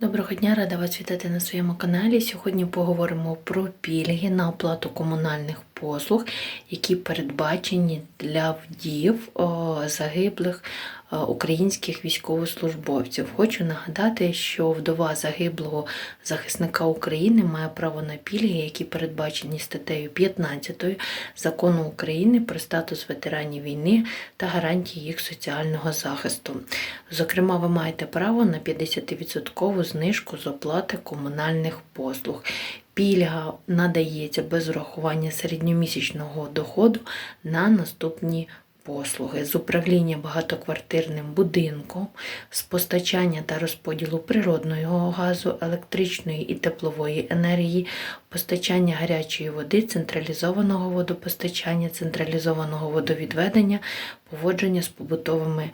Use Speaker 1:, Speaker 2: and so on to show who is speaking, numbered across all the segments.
Speaker 1: Доброго дня, рада вас вітати на своєму каналі. Сьогодні поговоримо про пільги на оплату комунальних послуг, які передбачені для вдів загиблих українських військовослужбовців. Хочу нагадати, що вдова загиблого захисника України має право на пільги, які передбачені статтею 15 закону України про статус ветеранів війни та гарантії їх соціального захисту. Зокрема, ви маєте право на 50% знижку з оплати комунальних послуг. Пільга надається без урахування середньомісячного доходу на наступні послуги з управління багатоквартирним будинком, з постачання та розподілу природного газу, електричної і теплової енергії, постачання гарячої води, централізованого водопостачання, централізованого водовідведення, поводження з побутовими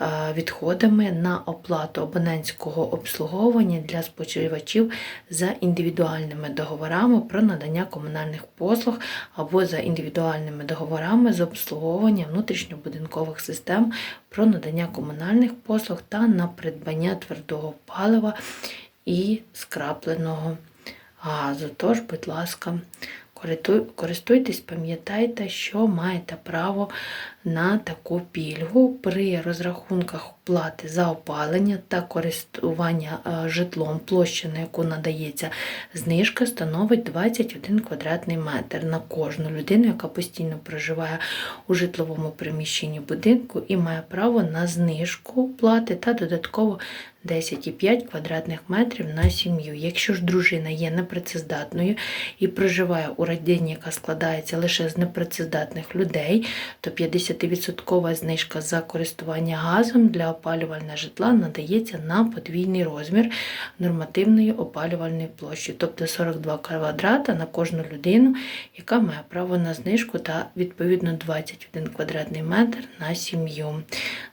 Speaker 1: е, відходами на оплату абонентського обслуговування для споживачів за індивідуальними договорами про надання комунальних послуг або за індивідуальними договорами з обслуговування внутрішньобудинкових систем про надання комунальних послуг та на придбання твердого палива і скрапленого газу. Тож, будь ласка, користуйтесь, пам'ятайте, що маєте право на таку пільгу при розрахунках плати за опалення та користування е, житлом. Площа, на яку надається знижка, становить 21 квадратний метр на кожну людину, яка постійно проживає у житловому приміщенні будинку і має право на знижку плати та додатково 10,5 квадратних метрів на сім'ю. Якщо ж дружина є непрацездатною і проживає у родині, яка складається лише з непрацездатних людей, то 50% знижка за користування газом для опалювального житла надається на подвійний розмір нормативної опалювальної площі, тобто 42 квадрата на кожну людину, яка має право на знижку та відповідно 21 квадратний метр на сім'ю.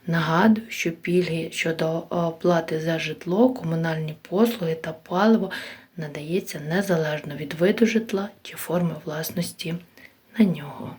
Speaker 1: Нагадую, що пільги щодо оплати за житло, комунальні послуги та паливо надається незалежно від виду житла чи форми власності на нього.